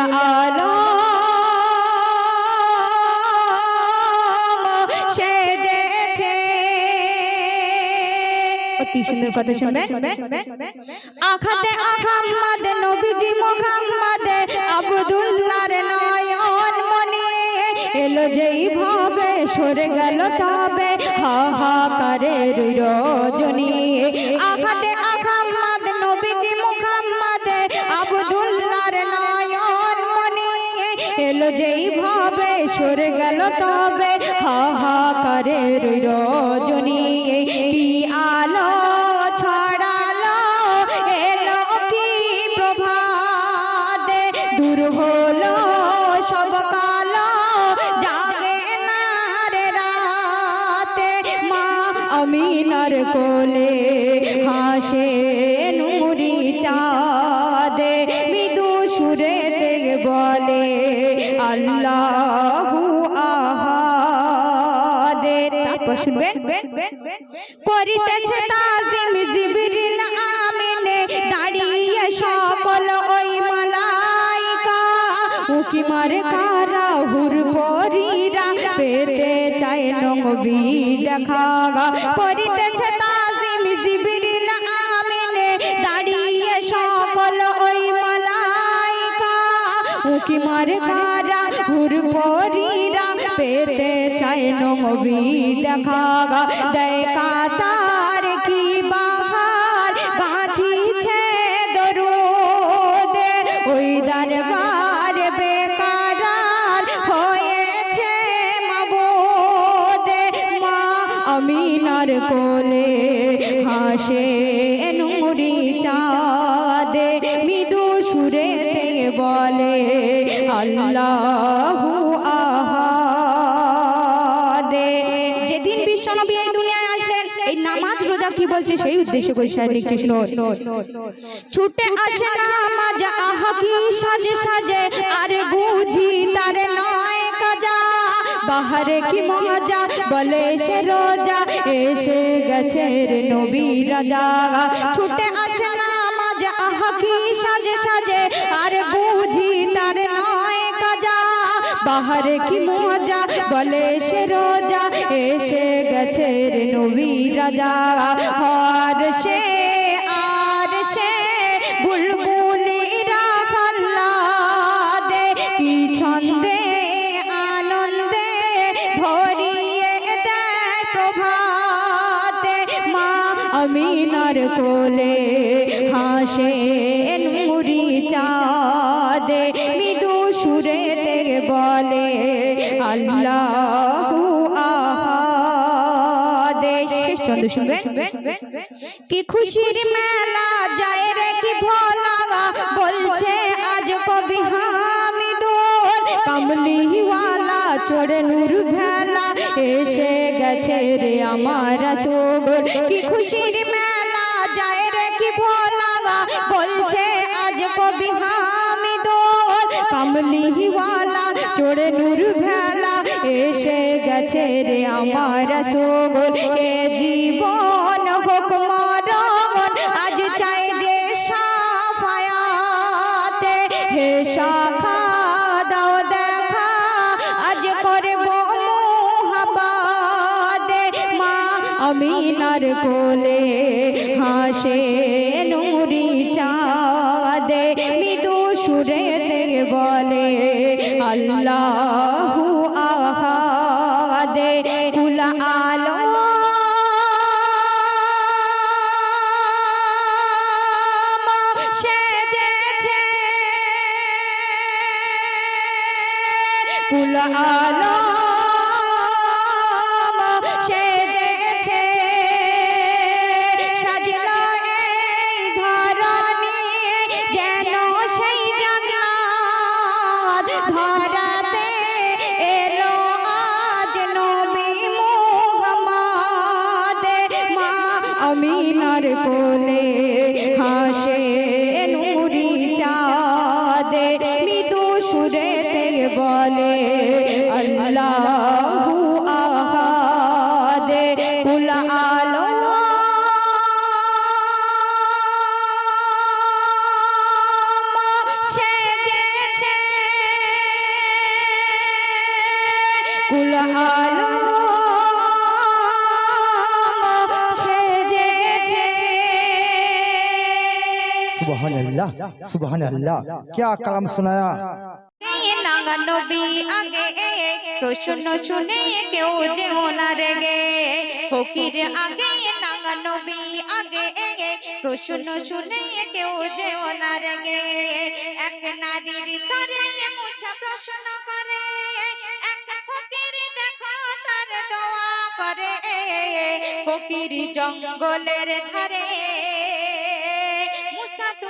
আলো অতি সুন্দর কথা শুনবেন আখাতে আহাম্মদ নবীজি মোহাম্মদ যেই ভাবে সরে গেল তবে হাহাকারে রজনী। কি আলো ছড়ালো, এলো কি প্রভাতে? দূর হলো সব কালো, জাগে না রে রাতে। মা আমিনার কোলে হাসে করিতেছে তাজিম জিবরিল আমিনে, দাঁড়িয়ে সকল ওই মালাইকা। উকি মারে কারা হুর পরিরা, পেতে চায় নবী উকি মারে কারা? হুর পরিরা পেতে চায় নবী দেখা দেয় কাতার কি বাহার? গাঁথিছে দরুদে। ওই দরবার বেকারার হয়েছে মাবুদে। মা আমিনার কোলে হাসে নুরি চাঁদে। মৃদু সুরে বলে আল্লাহু আহাদে। যেদিন বিশ্বনবী এই দুনিয়ায় আসলেন, এই নামাজ রোজা কি বলছে সেই উদ্দেশ্য করে শায়র লিখছে ছুটে আসে নামাজ কি সাজে সাজে, আর বুঝি তার নয় কাজা। বাহারে কি মজা, বলে সে রোজা, এসে গেছে রে নবী রাজা। ছুটে আসে নামাজ আহা কি সাজে সাজে, আর বুঝি নয় বাহারে কি মজা? বলে, সে রোজা এসে গেছে রে নবী রাজা। হর সে, আর সে প্রভাতে। মা কোলে হাসে নুরি চাঁদে। মৃদু বলে আল্লাহু আহাদে কি খুশির মেলা যায় রে, কি ভোলা বলছে, আজ কবি হামিদুল। কামলিওয়ালা চড়ে নূর ভেলা। এসে গেছে রে আমার সুগর। কি খুশির মেলা যায় রে, কি ভোলা বলছে, আজ কবি হামিদুল। কামলিওয়ালা চড়ে নূর ভেলা এসে গেছে রে আমার সুগর এ জীবন হোক মরণ আজ চাই যে সাফায়াতে। হে শাখা, দাও দেখা, আজ করব মুহাবাদে মা আমিনার কোলে আমিনার কোলে अल्लाह सुबहान अल्लाह क्या कलाम सुनाया এ নাঙ্গা নবী আগে এ প্রশ্ন শুনে কেউ যে ওনার গে ফকির আগে এ নাঙ্গা নবী আগে এ প্রশ্ন শুনে কেউ যে ওনার গে এক নারীর তরে মুছা প্রশ্ন করে এক ফকির দেখো তার দোয়া করে ফকির জঙ্গলের ধারে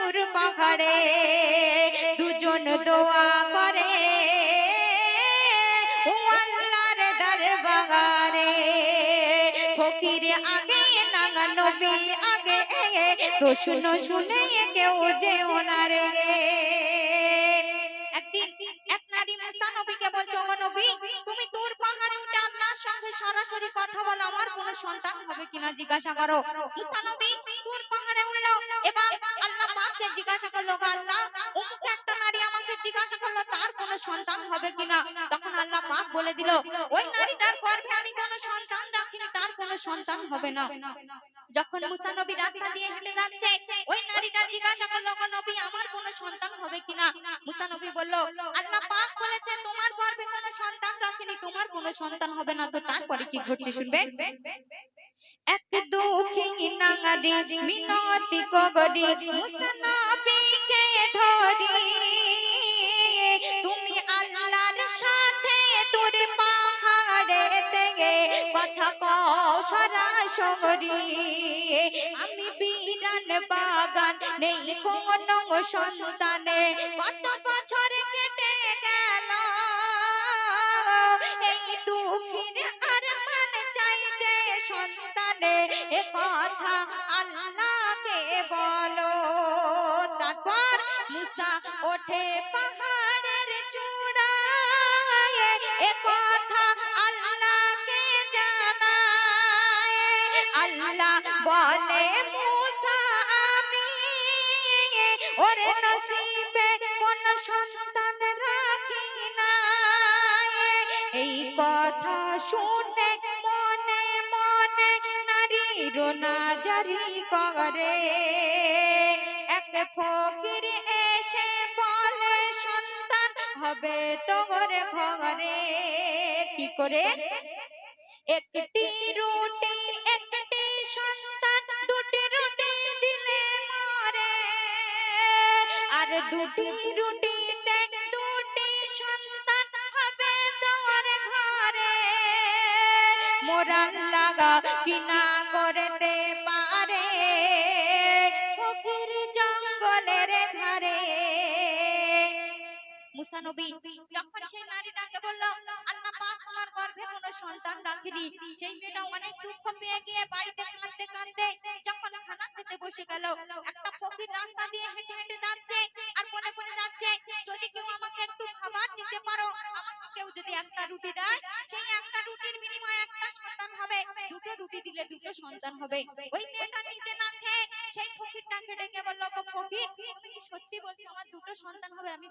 মুসাতুর পাহাড়ে দুজন দোয়া করে। ফকির আগে শুনে কেউ যে ওনার গে তুমি সঙ্গে সরাসরি কথা বলো, আমার কোনো সন্তান হবে কিনা জিজ্ঞাসা করো। মুসা নবী, দূর পাহাড়ে উঠল এবং জিজ্ঞাসা করল আল্লাহ, অমুক একটা নারী আমাকে জিজ্ঞাসা করল, তার কোনো সন্তান হবে কিনা? তখন আল্লাহ পাক বলে দিল, ওই নারীটার গর্ভে আমি কোনো সন্তান রাখিনি, তার কোনো সন্তান হবে না। যখন মুসা নবী রাস্তা দিয়ে হেঁটে যাচ্ছে, ওই নারীটা জিজ্ঞাসা করল নবী, আমার কোনো সন্তান হবে কিনা? মুসা নবী বলল, আল্লাহ পাক বলেছে, তোমার গর্ভে কোনো সন্তান রাখিনি, তোমার কোনো সন্তান হবে না। তো তারপরে কি ঘটছে শুনবেন এক দুঃখী নাঙারি মিনতি কগরি মুসা নবীকে ধরি। তুমি আল্লাহর সাথে তোর পাহাড়ে থেকে কথা কও সরাসরি। আমি বিরান বাগান নেই কোনো সন্তানে। কত বছর কেটে কথা আল্লাহকে বলো। তারপর মুসা ওঠে পাহাড়ের চূড়ায়, এ কথা আল্লাহকে জানায়। আল্লাহ বলে, মুসা, আমি ওরে নসিবে কোন সন্তান রাখি না এই কথা শুনে মনে মনে সন্তান হবে ঘরে। কি করে? একটি রুটি, একটি সন্তান, দুটি রুটি দিলে মরে। আর দুটি মোরাল লাগা কিনা করতে পারে। ফকির জঙ্গলের ধারে। মুসা নবী যখন সেই নারীটাকে বলল, আল্লাহ পাক তোমার গর্ভে কোনো সন্তান রাখেনি। সেই মেয়েটা অনেক দুঃখ পেয়ে গিয়ে বাড়িতে কাঁদতে কাঁদতে যখন খানা খেতে বসে গেল, একটা ফকির রাস্তা দিয়ে হেঁটে হেঁটে যাচ্ছে আর মনে মনে যাচ্ছে, যদি কেউ আমাকে একটু খাবার দিতে পারো, আমাকে কেউ যদি একটা রুটি দেয় দুটো দিলে দুটো সন্তান হবে। ওই মেয়েটা নিজে না খেয়ে সেই ফকিরটাকে ডেকে বলল, "গো ফকির, তুমি কি সত্যি বলছো? আমার দুটো সন্তান হবে, আমি